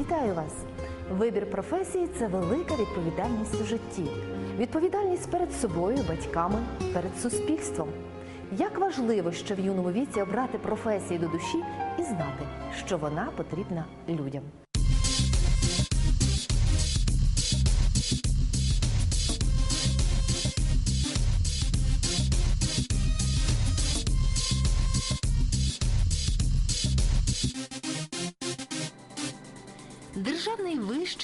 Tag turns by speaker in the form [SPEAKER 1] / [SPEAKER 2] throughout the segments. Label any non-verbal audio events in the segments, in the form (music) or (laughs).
[SPEAKER 1] Вітаю вас! Вибір професії це велика відповідальність у житті. Відповідальність перед собою, батьками, перед суспільством. Як важливо що в юному віці обрати професію до душі і знати, що вона потрібна людям.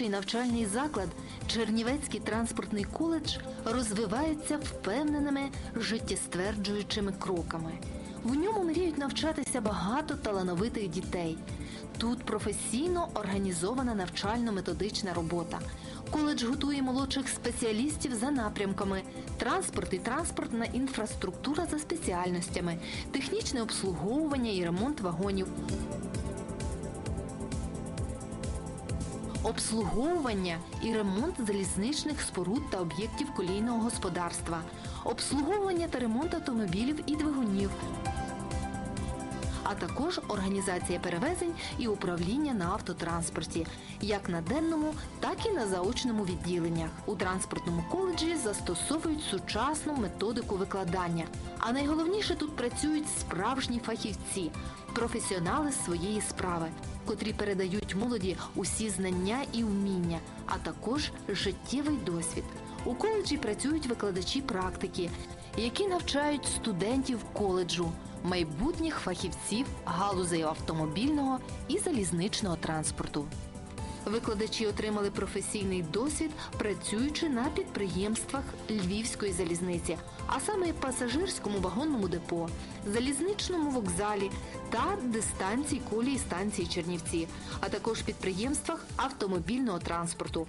[SPEAKER 2] Вищий навчальний заклад Чернівецький транспортний коледж розвивається впевненими життєстверджуючими кроками. В ньому мріють навчатися багато талановитих дітей. Тут професійно організована навчально-методична робота. Коледж готує молодших спеціалістів за напрямками: транспорт і транспортна інфраструктура за спеціальностями, технічне обслуговування і ремонт вагонів, обслуговування і ремонт залізничних споруд та об'єктів колійного господарства, обслуговування та ремонт автомобілів і двигунів, а також організація перевезень і управління на автотранспорті, як на денному, так і на заочному відділеннях. У транспортному коледжі застосовують сучасну методику викладання. А найголовніше тут працюють справжні фахівці, професіонали своєї справи, котрі передають молоді усі знання і вміння, а також життєвий досвід. У коледжі працюють викладачі практики, які навчають студентів коледжу, майбутніх фахівців галузей автомобільного і залізничного транспорту. Викладачі отримали професійний досвід, працюючи на підприємствах Львівської залізниці, а саме пасажирському вагонному депо, залізничному вокзалі та дистанції колії станції Чернівці, а також підприємствах автомобільного транспорту.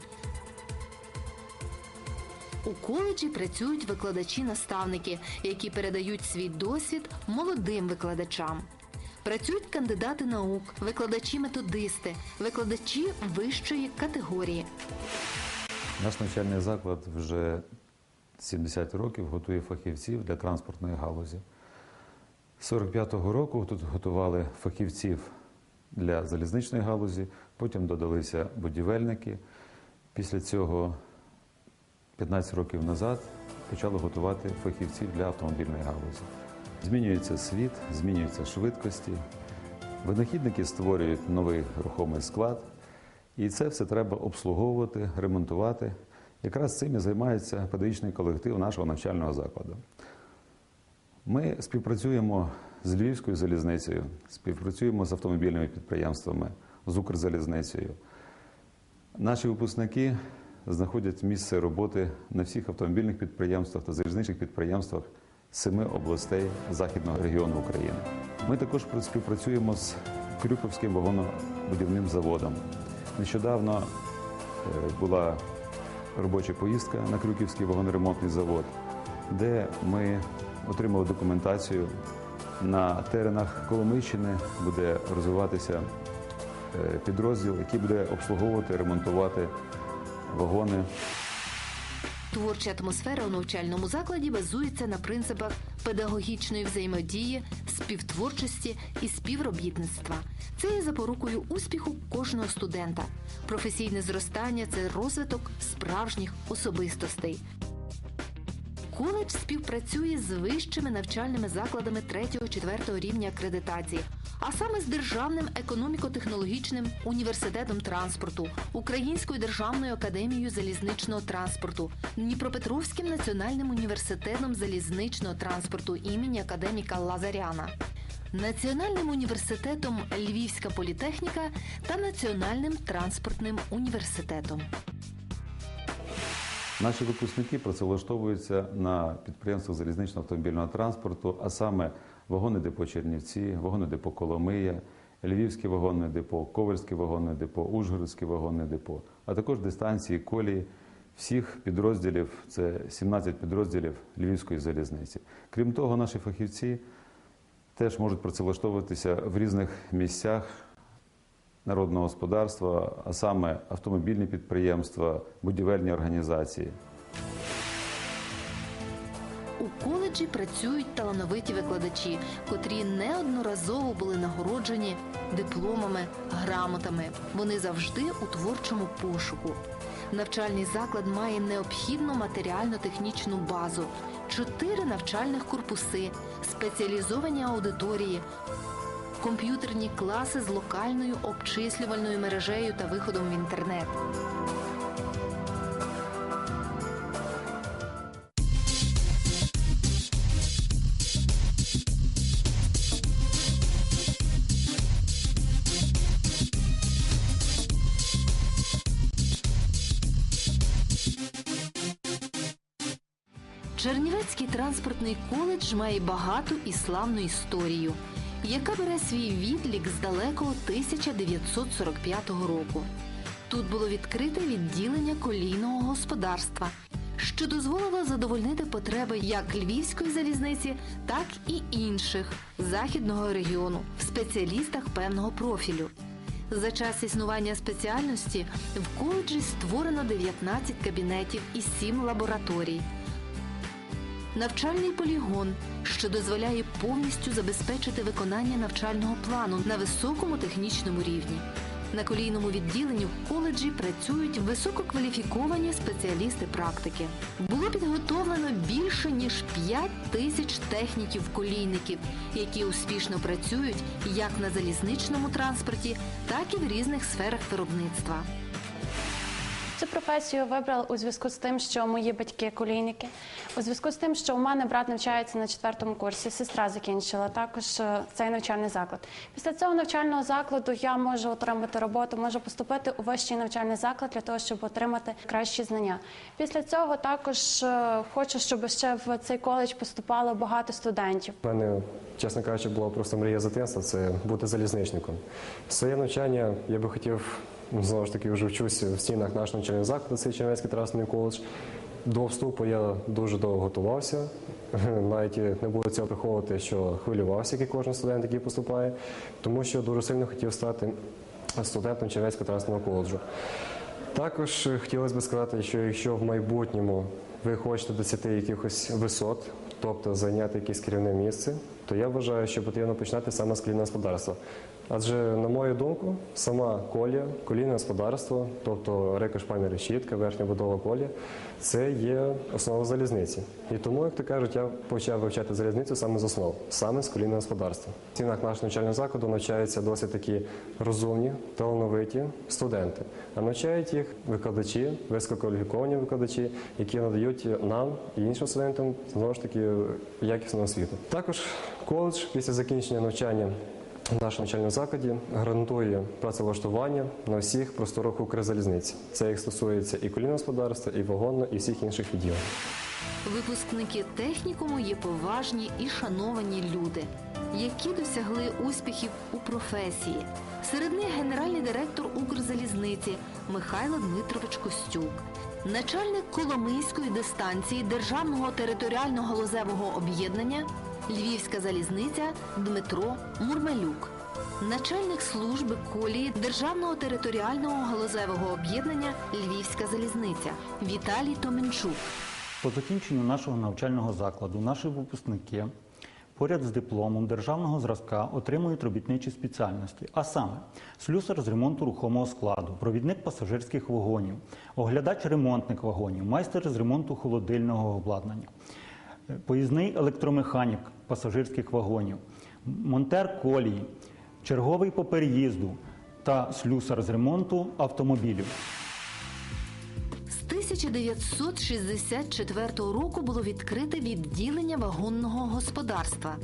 [SPEAKER 2] У коледжі працюють викладачі-наставники, які передають свій досвід молодим викладачам. Працюють кандидати наук, викладачі-методисти, викладачі вищої категорії.
[SPEAKER 3] Наш навчальний заклад вже 70 років готує фахівців для транспортної галузі. З 45-го року тут готували фахівців для залізничної галузі, потім додалися будівельники. Після цього 15 років назад почали готувати фахівців для автомобільної галузі. Змінюється світ, змінюються швидкості. Винахідники створюють новий рухомий склад, і це все треба обслуговувати, ремонтувати. Якраз цим і займається педагогічний колектив нашого навчального закладу. Ми співпрацюємо з Львівською залізницею, співпрацюємо з автомобільними підприємствами, з Укрзалізницею. Наші випускники знаходять місце роботи на всіх автомобільних підприємствах та залізничних підприємствах семи областей західного регіону України. Ми також співпрацюємо з Крюковським вагонобудівним заводом. Нещодавно е, була робоча поїздка на Крюківський вагоноремонтний завод, де ми отримали документацію. На теренах Коломийщини буде розвиватися е, підрозділ, який буде обслуговувати, ремонтувати вагони
[SPEAKER 2] Творча атмосфера у навчальному закладі базується на принципах педагогічної взаємодії, співтворчості і співробітництва. Це є запорукою успіху кожного студента. Професійне зростання це розвиток справжніх особистостей. Коледж співпрацює з вищими навчальними закладами 3-4 рівня акредитації, а саме з Державним економіко-технологічним університетом транспорту, Українською державною академією залізничного транспорту, Дніпропетровським національним університетом залізничного транспорту імені академіка Лазаряна. Національним університетом Львівська політехніка та Національним транспортним університетом.
[SPEAKER 3] Наші випускники працевлаштовуються на підприємствах залізничного автомобільного транспорту, а саме вагони депо Чернівці, вагони депо Коломия, Львівське вагонне депо, Ковальське вагонне депо, Ужгородське вагонне депо, а також дистанції колії всіх підрозділів, це 17 підрозділів Львівської залізниці. Крім того, наші фахівці теж можуть працевлаштовуватися в різних місцях народного господарства, а саме автомобільні підприємства, будівельні організації.
[SPEAKER 2] У коледжі працюють талановиті викладачі, котрі неодноразово були нагороджені дипломами, грамотами. Вони завжди у творчому пошуку. Навчальний заклад має необхідну матеріально-технічну базу, чотири навчальних корпуси, спеціалізовані аудиторії, комп'ютерні класи з локальною обчислювальною мережею та виходом в інтернет. Чернівецький транспортний коледж має багату і славну історію, яка бере свій відлік з далекого 1945 року. Тут було відкрите відділення колійного господарства, що дозволило задовольнити потреби як львівської залізниці, так і інших західного регіону в спеціалістах певного профілю. За час існування спеціальності в коледжі створено 19 кабінетів і 7 лабораторій. Навчальний полігон, що дозволяє повністю забезпечити виконання навчального плану на високому технічному рівні. На колійному відділенні в коледжі працюють висококваліфіковані спеціалісти практики. Було підготовлено більше ніж 5 тисяч техніків-колійників, які успішно працюють як на залізничному транспорті, так і в різних сферах виробництва.
[SPEAKER 4] Професію вибрала у зв'язку з тим, що мої батьки колійники, у зв'язку з тим, що у мене брат навчається на четвертому курсі, сестра закінчила також е, цей навчальний заклад. Після цього навчального закладу я можу отримати роботу, можу поступити у вищий навчальний заклад для того, щоб отримати кращі знання. Після цього також е, хочу, щоб ще в цей коледж поступало багато студентів.
[SPEAKER 5] У мене, чесно кажучи, була просто мрія дитинства це бути залізничником. Своє навчання я би хотів, знову ж таки, вже вчусь в стінах нашого навчального закладу, цей Чернівецький транспортний коледж. До вступу я дуже довго готувався. (laughs) Навіть не буду цього приховувати, що хвилювався, як і кожен студент, який поступає, тому що дуже сильно хотів стати студентом Чернівецького транспортного коледжу. Також хотілося б сказати, що якщо в майбутньому ви хочете досягти якихось висот, тобто зайняти якесь керівне місце, то я вважаю, що потрібно починати саме з колійного господарства. Адже, на мою думку, сама колія, колійне господарство, тобто рекошпальна решітка, верхня будова колія, це є основа залізниці. І тому, як то кажуть, я почав вивчати залізницю саме з основ, саме з колійного господарства. В стінах нашого навчального закладу навчаються досить такі розумні, талановиті студенти. А навчають їх викладачі, висококваліфіковані викладачі, які надають нам і іншим студентам знову ж таки якісну освіту. Також коледж після закінчення навчання в нашому навчальному закладі гарантує працевлаштування на всіх просторах Укрзалізниці. Це їх стосується і колінного господарства, і вагонного, і всіх інших відділень.
[SPEAKER 2] Випускники технікуму є поважні і шановані люди, які досягли успіхів у професії. Серед них генеральний директор Укрзалізниці Михайло Дмитрович Костюк, начальник Коломийської дистанції Державного територіального галузевого об'єднання Львівська залізниця Дмитро Мурмелюк. Начальник служби колії Державного територіального галузевого об'єднання Львівська залізниця Віталій Томенчук.
[SPEAKER 6] По закінченню нашого навчального закладу наші випускники поряд з дипломом державного зразка отримують робітничі спеціальності, а саме слюсар з ремонту рухомого складу, провідник пасажирських вагонів, оглядач ремонтник вагонів, майстер з ремонту холодильного обладнання, поїзний електромеханік пасажирських вагонів, монтер колії, черговий по переїзду та слюсар з ремонту автомобілів.
[SPEAKER 2] З 1964 року було відкрите відділення вагонного господарства.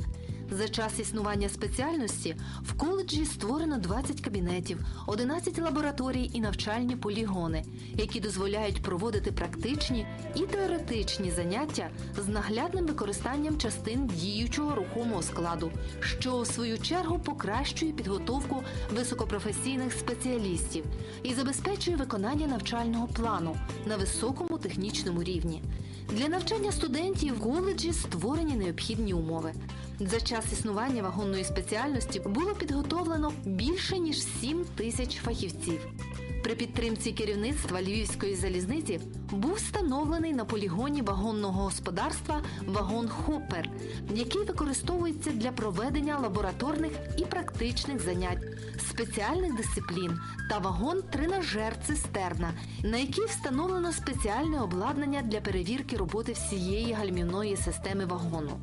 [SPEAKER 2] За час існування спеціальності в коледжі створено 20 кабінетів, 11 лабораторій і навчальні полігони, які дозволяють проводити практичні і теоретичні заняття з наглядним використанням частин діючого рухомого складу, що у свою чергу покращує підготовку високопрофесійних спеціалістів і забезпечує виконання навчального плану на високому технічному рівні. Для навчання студентів в коледжі створені необхідні умови. За час існування вагонної спеціальності було підготовлено більше ніж 7 тисяч фахівців. При підтримці керівництва Львівської залізниці був встановлений на полігоні вагонного господарства вагон Хопер, який використовується для проведення лабораторних і практичних занять, спеціальних дисциплін та вагон тренажер цистерна, на який встановлено спеціальне обладнання для перевірки роботи всієї гальмівної системи вагону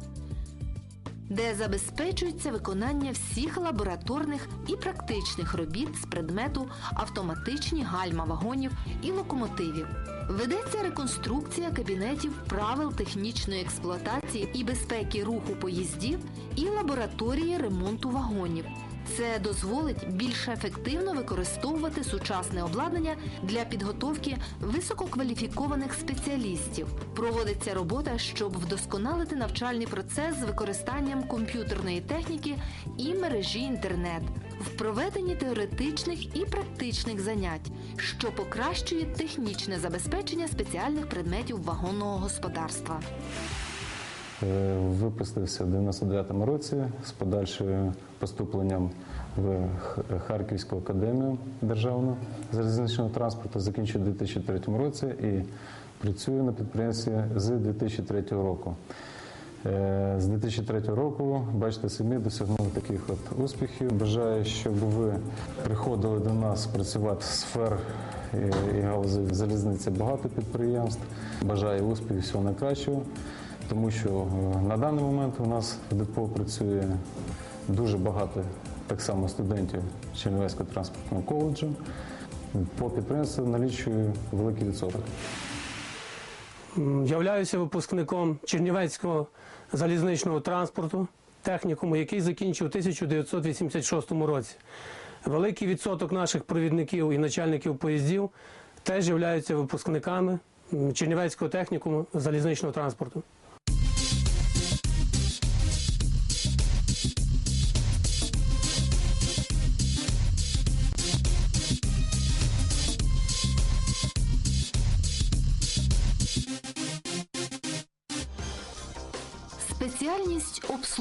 [SPEAKER 2] де забезпечується виконання всіх лабораторних і практичних робіт з предмету автоматичні гальма вагонів і локомотивів. Ведеться реконструкція кабінетів правил технічної експлуатації і безпеки руху поїздів і лабораторії ремонту вагонів. Це дозволить більш ефективно використовувати сучасне обладнання для підготовки висококваліфікованих спеціалістів. Проводиться робота, щоб вдосконалити навчальний процес з використанням комп'ютерної техніки і мережі інтернет в проведенні теоретичних і практичних занять, що покращує технічне забезпечення спеціальних предметів вагонного господарства.
[SPEAKER 7] Е, Випустився в 99-му році з подальшим поступленням в Харківську академію державну залізничного транспорту. Закінчив у 2003 році і працюю на підприємстві з 2003 року. Е, З 2003 року, бачите, самі досягнули таких от успіхів. Бажаю, щоб ви приходили до нас працювати з сфер і галузі залізниці багато підприємств. Бажаю успіхів, всього найкращого, тому що е, на даний момент у нас в депо працює дуже багато так само студентів Чернівецького транспортного коледжу. По підприємству налічую великий відсоток.
[SPEAKER 8] Являюся випускником Чернівецького залізничного транспорту, технікуму, який закінчив у 1986 році. Великий відсоток наших провідників і начальників поїздів теж являються випускниками Чернівецького технікуму залізничного транспорту.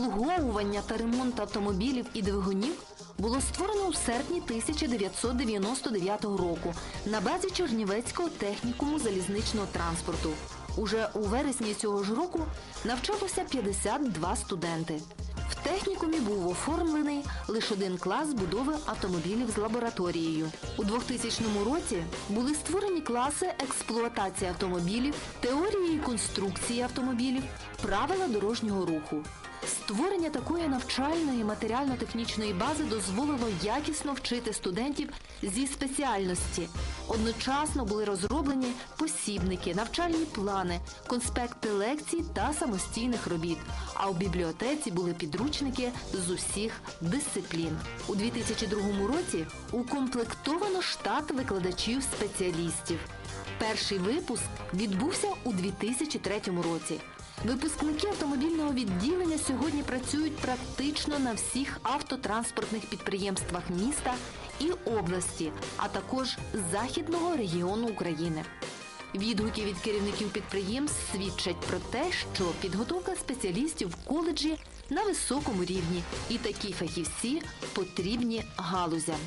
[SPEAKER 2] Обслуговування та ремонт автомобілів і двигунів було створено у серпні 1999 року на базі Чернівецького технікуму залізничного транспорту. Уже у вересні цього ж року навчалося 52 студенти. В технікумі був оформлений лише один клас будови автомобілів з лабораторією. У 2000 році були створені класи експлуатації автомобілів, теорії і конструкції автомобілів, правила дорожнього руху. Створення такої навчальної матеріально-технічної бази дозволило якісно вчити студентів зі спеціальності. Одночасно були розроблені посібники, навчальні плани, конспекти лекцій та самостійних робіт. А у бібліотеці були підручники з усіх дисциплін. У 2002 році укомплектовано штат викладачів-спеціалістів. Перший випуск відбувся у 2003 році. Випускники автомобільного відділення сьогодні працюють практично на всіх автотранспортних підприємствах міста і області, а також західного регіону України. Відгуки від керівників підприємств свідчать про те, що підготовка спеціалістів в коледжі на високому рівні, і такі фахівці потрібні галузям.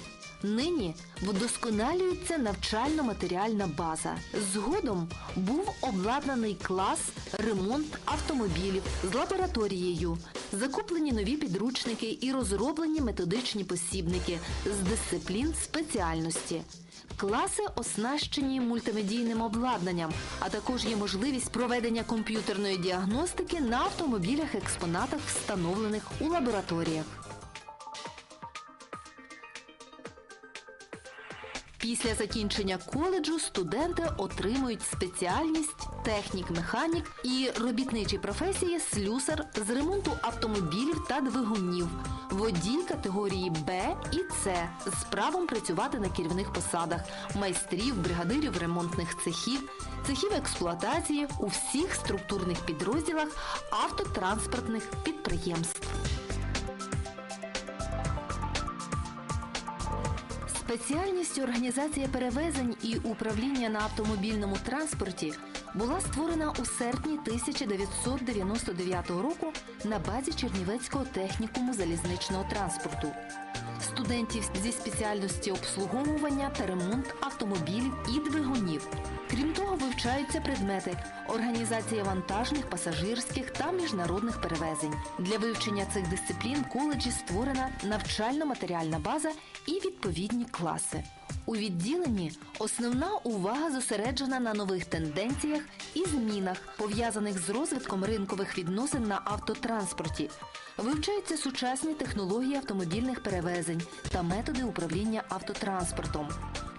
[SPEAKER 2] Нині вдосконалюється навчально-матеріальна база. Згодом був обладнаний клас ремонт автомобілів з лабораторією, закуплені нові підручники і розроблені методичні посібники з дисциплін спеціальності. Класи оснащені мультимедійним обладнанням, а також є можливість проведення комп'ютерної діагностики на автомобілях-експонатах, встановлених у лабораторіях. Після закінчення коледжу студенти отримують спеціальність технік-механік і робітничі професії слюсар з ремонту автомобілів та двигунів, водій категорії Б і С з правом працювати на керівних посадах, майстрів, бригадирів ремонтних цехів, цехів експлуатації у всіх структурних підрозділах автотранспортних підприємств. Спеціальність організація перевезень і управління на автомобільному транспорті була створена у серпні 1999 року на базі Чернівецького технікуму залізничного транспорту. студентів зі спеціальності обслуговування та ремонт автомобілів і двигунів. Крім того, вивчаються предмети організація вантажних, пасажирських та міжнародних перевезень. Для вивчення цих дисциплін коледжі створена навчально-матеріальна база і відповідні класи. У відділенні основна увага зосереджена на нових тенденціях і змінах, пов'язаних з розвитком ринкових відносин на автотранспорті. Вивчаються сучасні технології автомобільних перевезень та методи управління автотранспортом,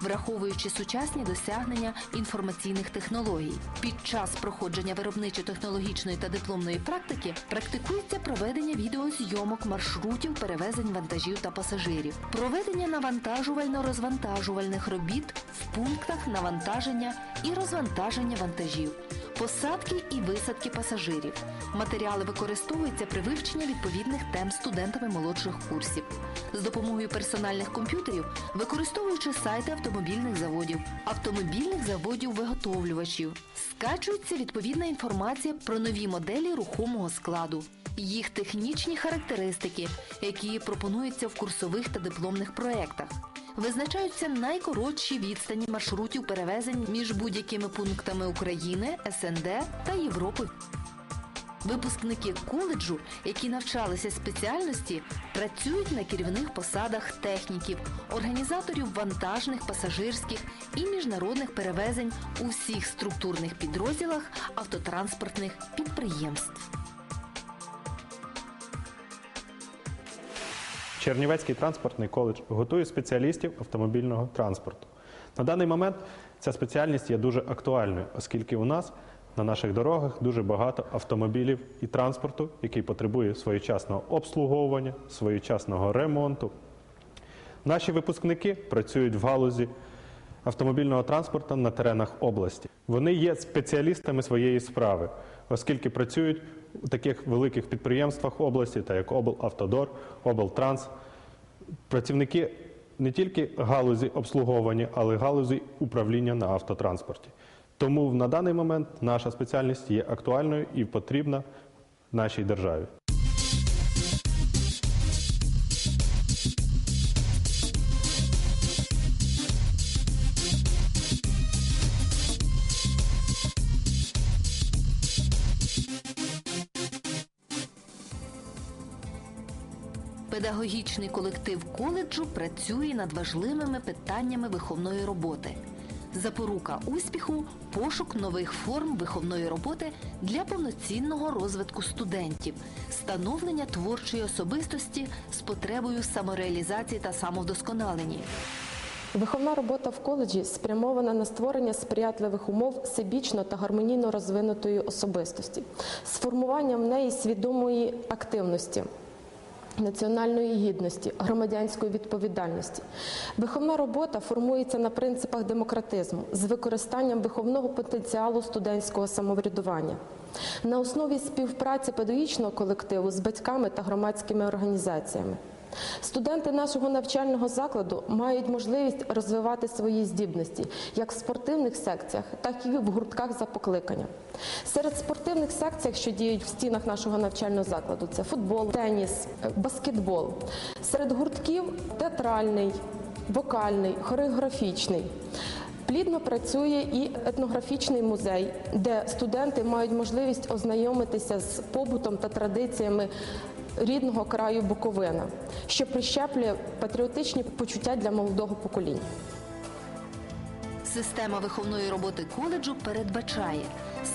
[SPEAKER 2] враховуючи сучасні досягнення інформаційних технологій. Під час проходження виробничо-технологічної та дипломної практики практикується проведення відеозйомок маршрутів перевезень вантажів та пасажирів, проведення навантажувально-розвантажувальних робіт в пунктах навантаження і розвантаження вантажів, посадки і висадки пасажирів. Матеріали використовуються при вивченні відповідних тем студентами молодших курсів. З допомогою персональних комп'ютерів, використовуючи сайти автомобільних заводів, автомобільних заводів виготовлювачів, скачується відповідна інформація про нові моделі рухомого складу, їх технічні характеристики, які пропонуються в курсових та дипломних проєктах. Визначаються найкоротші відстані маршрутів перевезень між будь-якими пунктами України, СНД та Європи. Випускники коледжу, які навчалися спеціальності, працюють на керівних посадах техніків, організаторів вантажних, пасажирських і міжнародних перевезень у всіх структурних підрозділах автотранспортних підприємств.
[SPEAKER 9] Чернівецький транспортний коледж готує спеціалістів автомобільного транспорту. На даний момент ця спеціальність є дуже актуальною, оскільки у нас на наших дорогах дуже багато автомобілів і транспорту, який потребує своєчасного обслуговування, своєчасного ремонту. Наші випускники працюють в галузі автомобільного транспорту на теренах області. Вони є спеціалістами своєї справи, оскільки працюють у таких великих підприємствах області, та як облавтодор, облтранс. Працівники не тільки галузі обслуговування, але й галузі управління на автотранспорті. Тому на даний момент наша спеціальність є актуальною і потрібна нашій державі.
[SPEAKER 2] Педагогічний колектив коледжу працює над важливими питаннями виховної роботи. Запорука успіху пошук нових форм виховної роботи для повноцінного розвитку студентів, становлення творчої особистості з потребою самореалізації та самовдосконалення.
[SPEAKER 10] Виховна робота в коледжі спрямована на створення сприятливих умов всебічно та гармонійно розвинутої особистості, з формуванням в неї свідомої активності. Національної гідності, громадянської відповідальності. Виховна робота формується на принципах демократизму з використанням виховного потенціалу студентського самоврядування. На основі співпраці педагогічного колективу з батьками та громадськими організаціями. Студенти нашого навчального закладу мають можливість розвивати свої здібності як в спортивних секціях, так і в гуртках за покликанням. Серед спортивних секцій, що діють в стінах нашого навчального закладу, це футбол, теніс, баскетбол. Серед гуртків театральний, вокальний, хореографічний. Плідно працює і етнографічний музей, де студенти мають можливість ознайомитися з побутом та традиціями рідного краю Буковина, що прищеплює патріотичні почуття для молодого покоління.
[SPEAKER 2] Система виховної роботи коледжу передбачає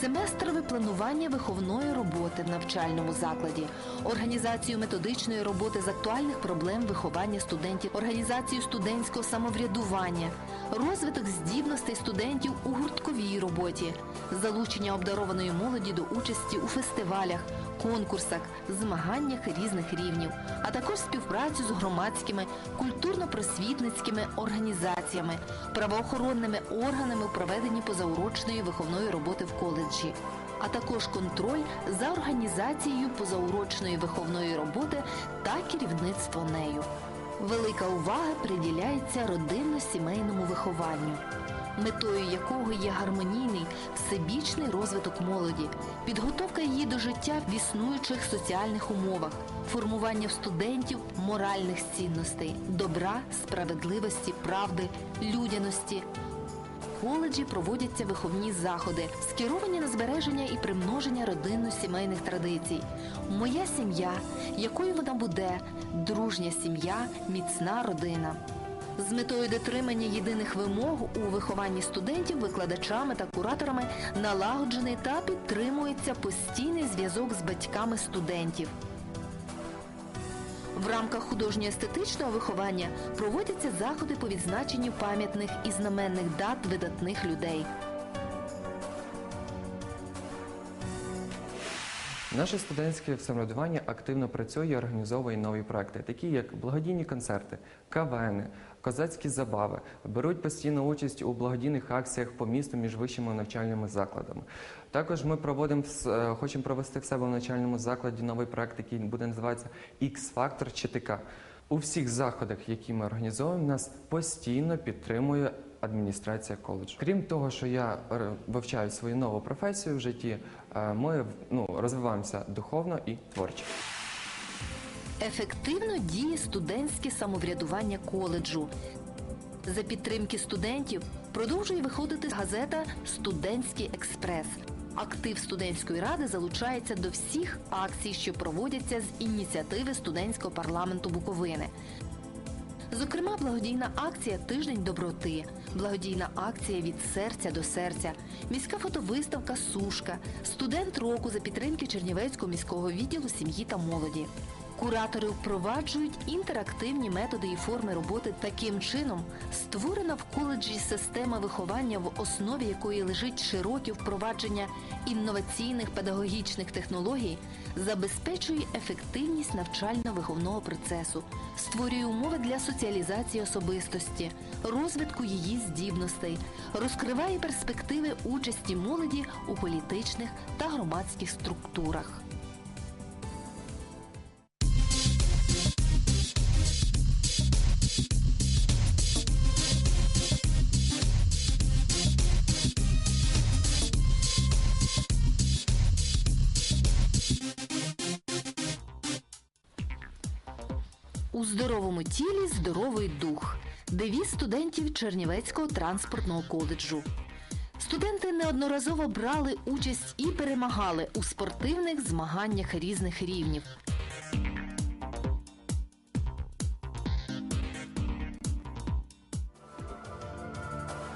[SPEAKER 2] семестрове планування виховної роботи в навчальному закладі, організацію методичної роботи з актуальних проблем виховання студентів, організацію студентського самоврядування, розвиток здібностей студентів у гуртковій роботі, залучення обдарованої молоді до участі у фестивалях, конкурсах, змаганнях різних рівнів, а також співпрацю з громадськими культурно-просвітницькими організаціями, правоохоронними органами у проведенні позаурочної виховної роботи в коледжі, а також контроль за організацією позаурочної виховної роботи та керівництво нею. Велика увага приділяється родинно-сімейному вихованню. Метою якого є гармонійний всебічний розвиток молоді, підготовка її до життя в існуючих соціальних умовах, формування в студентів моральних цінностей, добра, справедливості, правди, людяності. В коледжі проводяться виховні заходи, скеровані на збереження і примноження родинно-сімейних традицій. Моя сім'я, якою вона буде, дружня сім'я, міцна родина. З метою дотримання єдиних вимог у вихованні студентів, викладачами та кураторами налагоджений та підтримується постійний зв'язок з батьками студентів. В рамках художньо-естетичного виховання проводяться заходи по відзначенню пам'ятних і знаменних дат видатних людей.
[SPEAKER 11] Наше студентське самоврядування активно працює і організовує нові проекти, такі як благодійні концерти, КВН, козацькі забави, беруть постійну участь у благодійних акціях по місту між вищими навчальними закладами. Також ми проводимо е, хочемо провести в себе в навчальному закладі новий проект, який буде називатися X-Factor ЧТК. У всіх заходах, які ми організовуємо, нас постійно підтримує адміністрація коледжу. Крім того, що я е, вивчаю свою нову професію в житті, ми ну, розвиваємося духовно і творчо.
[SPEAKER 2] Ефективно діє студентське самоврядування коледжу. За підтримки студентів продовжує виходити газета Студентський експрес. Актив студентської ради залучається до всіх акцій, що проводяться з ініціативи студентського парламенту Буковини. Зокрема, благодійна акція Тиждень доброти, благодійна акція від серця до серця, міська фотовиставка Сушка, студент року за підтримки Чернівецького міського відділу сім'ї та молоді. Куратори впроваджують інтерактивні методи і форми роботи. Таким чином створена в коледжі система виховання, в основі якої лежить широке впровадження інноваційних педагогічних технологій, забезпечує ефективність навчально-виховного процесу, створює умови для соціалізації особистості, розвитку її здібностей, розкриває перспективи участі молоді у політичних та громадських структурах. Здоровому тілі здоровий дух. Девіз студентів Чернівецького транспортного коледжу. Студенти неодноразово брали участь і перемагали у спортивних змаганнях різних рівнів.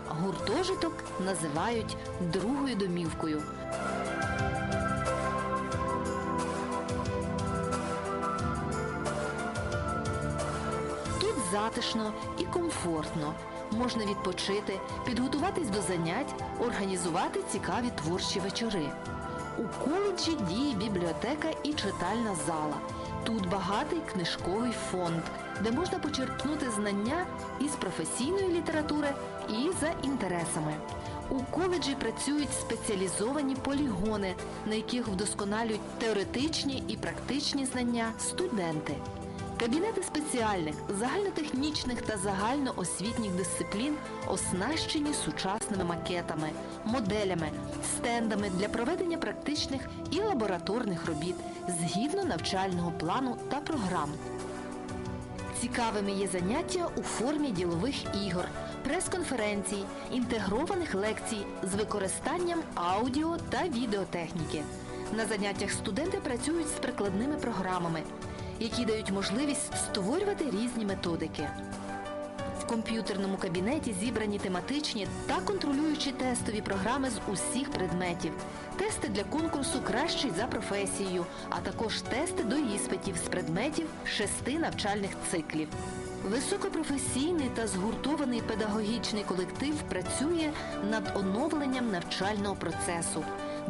[SPEAKER 2] Гуртожиток називають другою домівкою. Затишно і комфортно. Можна відпочити, підготуватись до занять, організувати цікаві творчі вечори. У коледжі діє бібліотека і читальна зала. Тут багатий книжковий фонд, де можна почерпнути знання із професійної літератури і за інтересами. У коледжі працюють спеціалізовані полігони, на яких вдосконалюють теоретичні і практичні знання студенти. Кабінети спеціальних, загальнотехнічних та загальноосвітніх дисциплін оснащені сучасними макетами, моделями, стендами для проведення практичних і лабораторних робіт згідно навчального плану та програм. Цікавими є заняття у формі ділових ігор, прес-конференцій, інтегрованих лекцій з використанням аудіо та відеотехніки. На заняттях студенти працюють з прикладними програмами, які дають можливість створювати різні методики. В комп'ютерному кабінеті зібрані тематичні та контролюючі тестові програми з усіх предметів, тести для конкурсу Кращий за професією, а також тести до іспитів з предметів шести навчальних циклів. Високопрофесійний та згуртований педагогічний колектив працює над оновленням навчального процесу,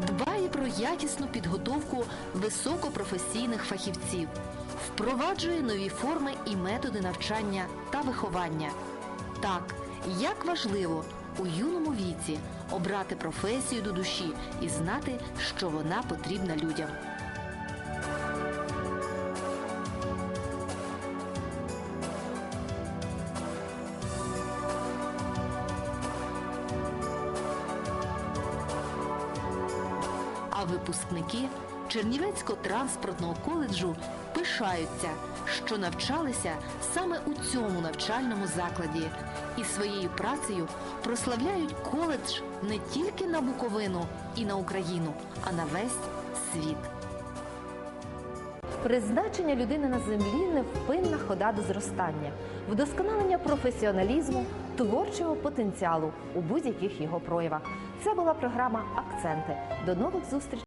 [SPEAKER 2] дбає про якісну підготовку високопрофесійних фахівців, впроваджує нові форми і методи навчання та виховання. Так, як важливо у юному віці обрати професію до душі і знати, що вона потрібна людям. А випускники Чернівецького транспортного коледжу пишаються, що навчалися саме у цьому навчальному закладі і своєю працею прославляють коледж не тільки на Буковину і на Україну, а на весь світ.
[SPEAKER 1] Призначення людини на землі невпинна хода до зростання, вдосконалення професіоналізму, творчого потенціалу у будь-яких його проявах. Це була програма Акценти. До нових зустрічей.